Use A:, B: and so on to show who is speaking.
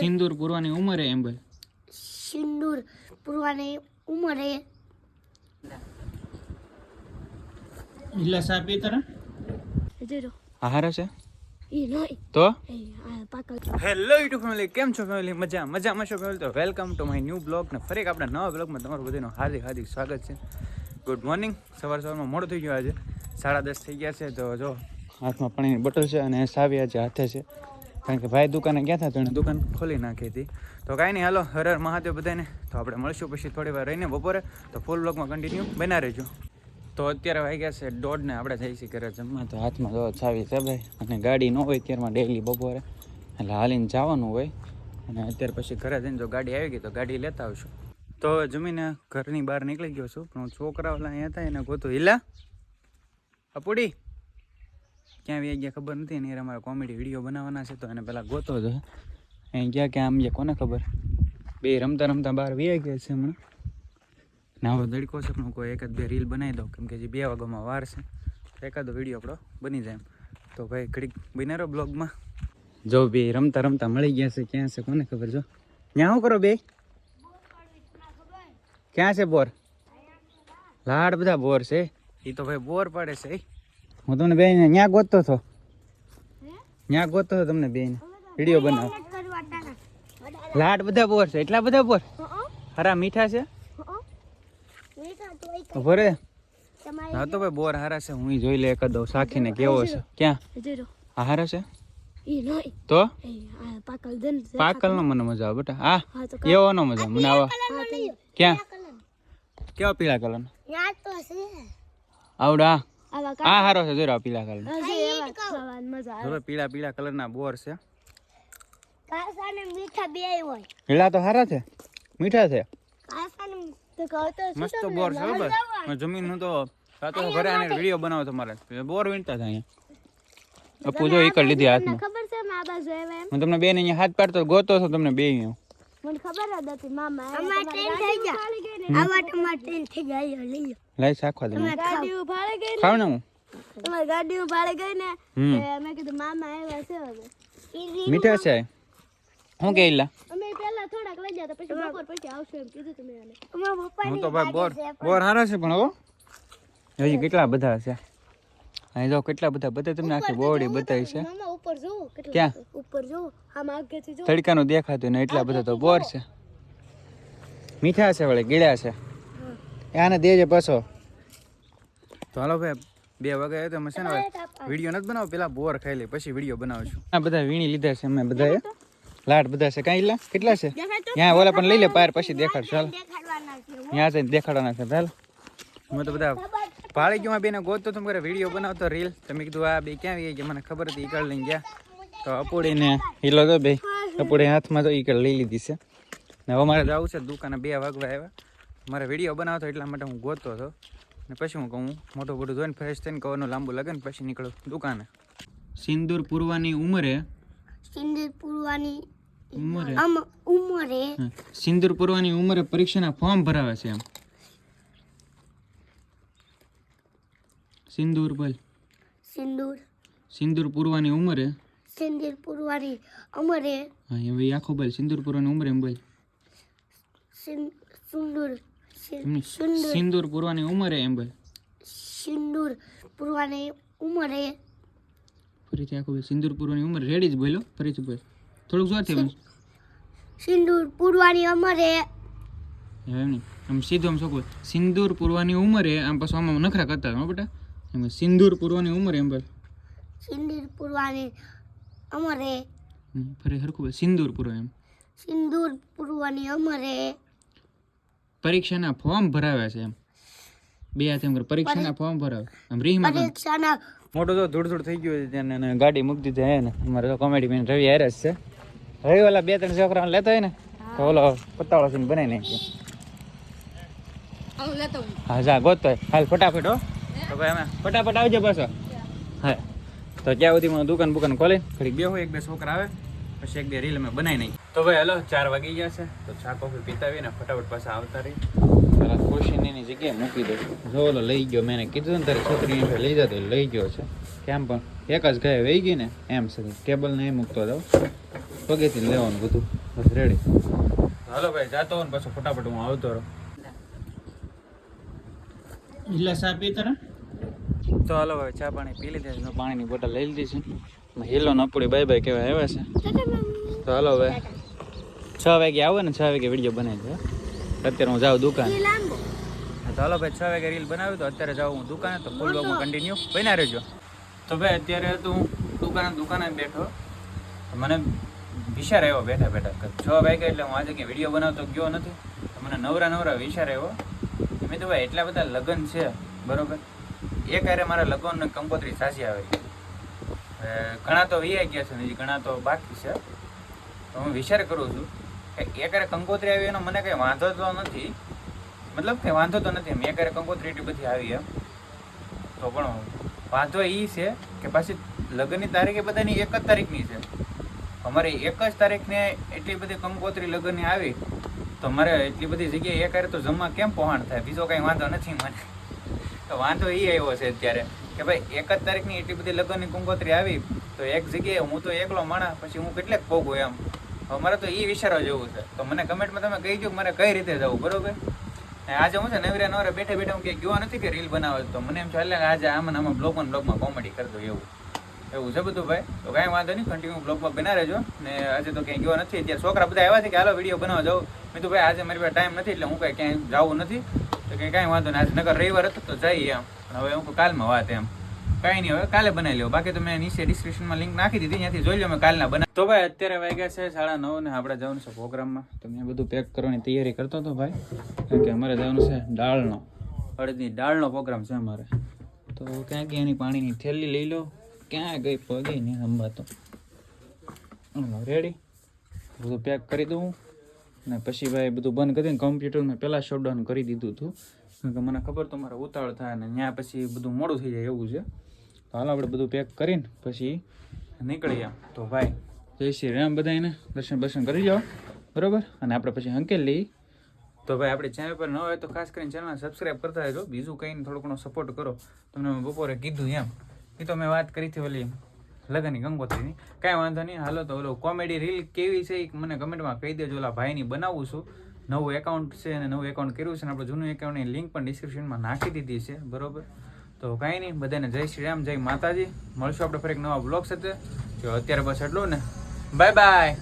A: સિંદૂર. પૂરવાની ઉંમરે એમ ભાઈ
B: સિંદૂર પૂરવાની ઉંમરે.
A: ઇલા સા પી તારા આહાર છે તો?
B: એ આ પાકલ.
A: હેલો યુટ્યુબ ફેમિલી કેમ છો ફેમિલી? મજા મજામાં છો ફેમિલી? તો welcome to my new blog ને ફરી આપણા નવા બ્લોગમાં તમારું બધાનું હાર્દિક હાર્દિક સ્વાગત છે. Good morning. સવાર સવારમાં મોડું થઈ ગયું આજે. સાડા દસ થઈ ગયા છે તો જો હાથમાં પાણીની બોટલ છે અને સાવી આજે હાથે છે. કારણ કે ભાઈ દુકાને ગયા હતા તો દુકાન ખોલી નાખી હતી. તો કાંઈ નહીં, હાલો, હર હર મહાદેવ બધાને. તો આપણે મળશું પછી થોડી વાર રહીને બપોરે. તો ફૂલ બ્લોગમાં કન્ટિન્યુ બના રહેજો. તો અત્યારે વાગ્યા છે દોઢને આપણે જઈ છીએ ઘરે જમવા. તો હાથમાં જો ચાવી છે ભાઈ. અને ગાડી ન હોય ત્યારમાં ડેલી બપોરે. એટલે હાલીને જવાનું હોય. અને અત્યારે પછી ઘરે જઈને જો ગાડી આવી ગઈ તો ગાડી લેતા આવશું. તો જમીને ઘરની બહાર નીકળી ગયો છું. પણ છોકરાઓલા અહીંયા હતા એને ગોતું. હિલા? અપુડી? ક્યાં આવી ગયા ખબર નથી અને અમારા કોમેડી વીડિયો બનાવવાના છે, તો એને પહેલાં ગોતો છે અહીં ગયા ક્યાં આમ ગયા, કોને ખબર? બે રમતા રમતા બહાર વ્યાઈ ગયા છે હમણાં. ને હવે દડકો છે, પણ કોઈ એકાદ બે રીલ બનાવી દઉં, કેમ કે જે બે વાગ્યામાં વાર છે. તો એકાદો વીડિયો આપણો બની જાય તો ભાઈ, ઘડીક બન્યા બ્લોગમાં જો બે રમતા રમતા મળી ગયા છે, ક્યાં છે, કોને ખબર? જો. ત્યાં શું કરો બે? ક્યાં છે બોર? લાડ બધા બોર છે. એ તો ભાઈ બોર પડે છે. હું તમને બેન ત્યાં ગોતતો હતો. ત્યાં ગોતતો હતો તમને બેન વીડિયો બનાવો. લાડ બધા બોર છે એટલા બધા બોર? હરા મીઠા છે? ભરે. હા તો ભાઈ બોર હારા છે હું જોઈ લે એકાદો સાખીને કેવો છે? ક્યાં? આ હારા છે? તો?
B: પાકલ
A: નો મને મજા આવે બેટા.
B: હા
A: એવો નો મજા મને આવા. ક્યાં? કેવો પીળા કલર આવડા.
B: આવા
A: આ હારો છે જોરો પીળા કલર નો
B: હજી એવા મજા આવે.
A: જો પીળા પીળા કલર ના બોર છે.
B: કાસા ને મીઠા બે હોય.
A: પીળા તો હારા છે. મીઠા છે.
B: કાસા ને તો કહો તો
A: મસ્ત બોર છે બરાબર જમીનનું તો આ તો ઘરે આને વીડિયો બનાવો તમારે બોર વીણતા થાય અહીંયા. અપુ જો ઈકડ લીધી હાથમાં.
B: ખબર છે મા બાજુ એમ?
A: હું તમને બે ને અહીંયા હાથ પાડતો ગોતો છો તમને બે અહીંયા.
B: મને ખબર જ હતી મામા અમાર ટ્રેન થઈ ગયા. આવા તમાર ટ્રેન થઈ ગયા. લઈ લો
A: લાઈ દે.
B: ગાડી ઉભાડે ગઈ
A: ખાવ ને હું.
B: તમારી ગાડી ઉભાડે ગઈ ને મેં કીધું મામા આવ્યા છે હવે.
A: મીઠા છે? હું કે
B: અમે પહેલા થોડાક લઈ ગયા પછી બપોર પછી આવશું એમ કીધું તમે એને. અમારા પપ્પા
A: હું તો ભાઈ બોર બોર હારા છે પણ હો. હજી કેટલા બધા છે? અહીં જો કેટલા બધા બધા તમને આખી બોડી બતાવી છે.
B: ઉપર જો
A: ક્યાં?
B: ઉપર જો આમ આગેથી જો.
A: તડકાનું દેખાતું ને એટલા બધા તો બોર છે. મીઠા છે વળે ગીળ્યા છે. આને દેજે પાછો. તો હાલો ભાઈ બે વાગે આવ્યો તો અમે છે ને વીડિયો નથી બનાવો પેલા બોર ખાઈ લે પછી વીડિયો બનાવશું આ બધા વીણી લીધા છે અમે બધાએ. લાડ બધા છે. કાંઈ લા? કેટલા છે? ત્યાં ઓલા પણ લઈ લે પાર પછી દેખાડ ચાલ ત્યાં જઈને દેખાડવાના છે. ચાલ અમે તો બધા ભાળી ગયું બેને ગોતતો તો મારે વીડિયો બનાવતો રીલ. તમે કીધું આ બે ક્યાં આવી ગયા? મને ખબર હતી ઈકળ લઈ ગયા. તો અપોડીને એ તો બે અપોડી હાથમાં તો ઈકળ લઈ લીધી છે. ને હવે મારે જવું છે દુકાને બે વાગવા આવ્યા. મારે વીડિયો બનાવતો એટલા માટે હું ગોતતો હતો. ને પછી હું કહું મોટું મોટું જોઈને ફ્રેશ થઈને કવરનું લાંબુ લાગે ને પછી નીકળું દુકાને. સિંદૂર પૂરવાની ઉંમરે?
B: સિંદૂર પૂરવાની
A: ઉંમરે?
B: આમ ઉંમરે?
A: સિંદૂર પૂરવાની ઉંમરે પરીક્ષાના ફોર્મ ભરાવે છે એમ. સિંદૂર બોલ.
B: સિંદૂર.
A: સિંદૂર પૂરવાની ઉંમરે?
B: સિંદૂર પૂરવાની ઉંમરે?
A: હા હવે આખો બોલ સિંદૂર પૂરવાની ઉંમરે એમ બોલ.
B: સિંદૂર સિંદૂર.
A: પૂરવાની ઉંમરે એમ બોલ.
B: સિંદૂર પૂરવાની ઉંમરે?
A: ફરીથી આખો બોલ સિંદૂર પૂરવાની ઉંમરે? રેડી જ બોલો ફરીથી બોલ. થોડુંક જોરથી બોલ.
B: સિંદૂર પૂરવાની ઉંમરે?
A: એમ નહીં. આમ સીધું આમ શું સિંદૂર પૂરવાની ઉંમરે આમ પાછું આમાં નખરા કરતા હો બેટા. એમ સિંદૂર પૂરવાની ઉંમર એમ ભાઈ?
B: સિંદૂર પૂરવાની
A: અમારે ફરી હરખું સિંદૂર પૂરો એમ.
B: સિંદૂર પૂરવાની અમારે
A: પરીક્ષાના ફોર્મ ભરાવ્યા છે એમ. બે હાથ એમ પરીક્ષાના ફોર્મ ભરાવે. આમ રીહમાં
B: પરીક્ષાના
A: મોટો તો ધૂળ ધૂળ થઈ ગયું છે ત્યાં ને ગાડી મૂકી દીધી હે ને. અમારે તો કોમેડી મેન રવિ હેરસ છે. રવિ ઓલા બે ત્રણ છોકરાને લેતો હોય ને તો ઓલો પત્તાવાળો સીન બનાવી નાખ્યો હા જા ગોતતો હાલ ફટાફટ હો. તો ભાઈ અમે ફટાફટ આવજો પાછો. હા તો ત્યાં સુધીમાં દુકાન બુકાન ખોલી ઘડીક બે હોય એક બે છોકરા આવે પછી એક બે રીલ અમે બનાવી નહીં તો ભાઈ હલો ચાર વાગી ગયા છે તો ચા કોફી પીતાવીને ફટાફટ પાછા આવતા રહી. પેલા ખુશીની જગ્યાએ મૂકી દઉં. જો ઓલો લઈ ગયો મેં કીધું ને તારી છોકરી લઈ જતો લઈ ગયો છે. કેમ પણ એક જ ગાય વહી ગઈ ને એમ છે ટેબલ ને એ મૂકતો જાવ પગેથી લેવાનું બધું બસ રેડી હાલો ભાઈ જાતો હોય ને પાછો ફટાફટ હું આવતો રહું.
C: એટલે સા પીતરા
A: તો હાલો ભાઈ ચા પાણી પી લીધે છે. પાણીની બોટલ લઈ લીધી છે. હેલો નપુડી બાય બાય કહેવાય આવ્યા છે. તો હાલો ભાઈ છ વાગે આવે ને છ વાગે વીડિયો બનાવી દે. અત્યારે હું જાઉં દુકાન. તો હાલો ભાઈ છ વાગે રીલ બનાવ્યું તો અત્યારે જાઉં હું દુકાને. તો ફૂલ બ્લોગમાં કન્ટિન્યુ બન્યા રહેજો. તો ભાઈ અત્યારે તો હું દુકાને દુકાને બેઠો. મને વિચાર આવ્યો બેઠા બેઠા છ વાગે એટલે હું આજે કંઈ વીડિયો બનાવતો ગયો નથી. મને નવરા નવરા વિચાર આવ્યો. મેં તો ભાઈ એટલા બધા લગ્ન છે. બરોબર? એક ક્યારે મારા લગ્ન કંકોત્રી સાચી આવી. ઘણા તો વીઆઈ ગયા છે હજી ઘણા તો બાકી છે. તો હું વિચાર કરું છું કે એક ક્યારે કંકોત્રી આવી એનો મને કંઈ વાંધો તો નથી. મતલબ કે વાંધો તો નથી. મેં એક હારે કંકોત્રી એટલી બધી આવી એમ. તો પણ વાંધો એ છે કે પાછી લગ્નની તારીખ એ બધાની એક જ તારીખની છે. અમારે એક જ તારીખને એટલી બધી કંકોત્રી લગ્નની આવી. તો મારે એટલી બધી જગ્યાએ એ હારે તો જમવા કેમ પહોંચ થાય? બીજો કંઈ વાંધો નથી મને. તો વાંધો એ આવ્યો છે અત્યારે કે ભાઈ એક જ તારીખની એટલી બધી લગ્નની કંકોત્રી આવી, તો એક જગ્યાએ હું તો એકલો માણા પછી હું કેટલેક પોગું એમ. હવે મારે તો એ વિચારવા જેવું છે. તો મને કમેન્ટમાં તમે કહી દો મારે કઈ રીતે જવું, બરોબર? આજે હું છે નવરે નવરે બેઠે બેઠે હું ક્યાંય ગયો નથી કે રીલ બનાવે તો મને એમ ચાલે કે આજે આમાં આમાં બ્લોગમાં બ્લોગમાં કોમેડી કરી દઉં એવું. એવું છે બધું ભાઈ? તો કાંઈ વાંધો નહીં કન્ટિન્યુ બ્લોગમાં બના રહેજો. ને આજે તો ક્યાંય ગયો નથી. અત્યારે છોકરા બધા આવ્યા છે કે હાલો વીડિયો બનાવવા જાઉં મેં તો ભાઈ આજે મારી પાસે ટાઈમ નથી, એટલે હું કાંઈ ક્યાંય જવું નથી. તો કંઈ કાંઈ વાંધો નહીં. આજે નગર રવિવાર હતો તો જઈએ એમ. હવે હું કાલમાં વાત એમ. કાંઈ નહીં, હવે કાલે બનાવી લ્યો. બાકી તો મેં નીચે ડિસ્ક્રિપ્શનમાં લિંક નાખી દીધી. ત્યાંથી જોઈ લો મેં કાલના બના તો ભાઈ, અત્યારે વાગ્યા છે સાડા નવ ને આપણે જવાનું છે પ્રોગ્રામમાં. તો મેં બધું પેક કરવાની તૈયારી કરતો હતો ભાઈ. કારણ કે અમારે જવાનું છે દાળનો, અડદની દાળનો પ્રોગ્રામ છે અમારે. તો ક્યાં ક્યાં એની પાણીની થેલી લઈ લો. ક્યાં ગઈ પગી નહીં સંભાતો રેડી બધું પેક કરી દઉં. ને પછી ભાઈ બધું બંધ કરીને કમ્પ્યુટર મેં પહેલાં શટડાઉન કરી દીધું હતું. કારણ કે મને ખબર તો મારે ઉતાળ થાય ને ત્યાં પછી બધું મોડું થઈ જાય એવું છે. તો હાલ આપણે બધું પેક કરીને પછી નીકળીએ તો ભાઈ, જય શ્રી રામ બધાને દર્શન દર્શન કરી જાઓ બરાબર? અને આપણે પછી અંકેલી તો ભાઈ, આપણે ચેનલ પર ન હોય તો ખાસ કરીને ચેનલને સબસ્ક્રાઈબ કરતા રહેજો. બીજું કંઈને થોડો ઘણો સપોર્ટ કરો. તમને મેં બપોરે કીધું એમ. એ તો મેં વાત કરી હતી ઓલી લગનની ગંગોત્રીની કાંઈ વાંધો નહીં. હાલો તો ઓલો કોમેડી રીલ કેવી છે એ મને કમેન્ટમાં કહી દેજો. ઓલા ભાઈની બનાવું છું. નવું એકાઉન્ટ છે અને નવું એકાઉન્ટ કર્યું છે અને આપણે જૂનું એકાઉન્ટની લિંક પણ ડિસ્ક્રિપ્શનમાં નાખી દીધી છે. બરોબર? તો કાંઈ નહીં. બધાને જય શ્રી રામ, જય માતાજી. મળશું આપણે ફરી એક નવા બ્લોગ સાથે. જો અત્યારે બસ એટલું ને. Bye bye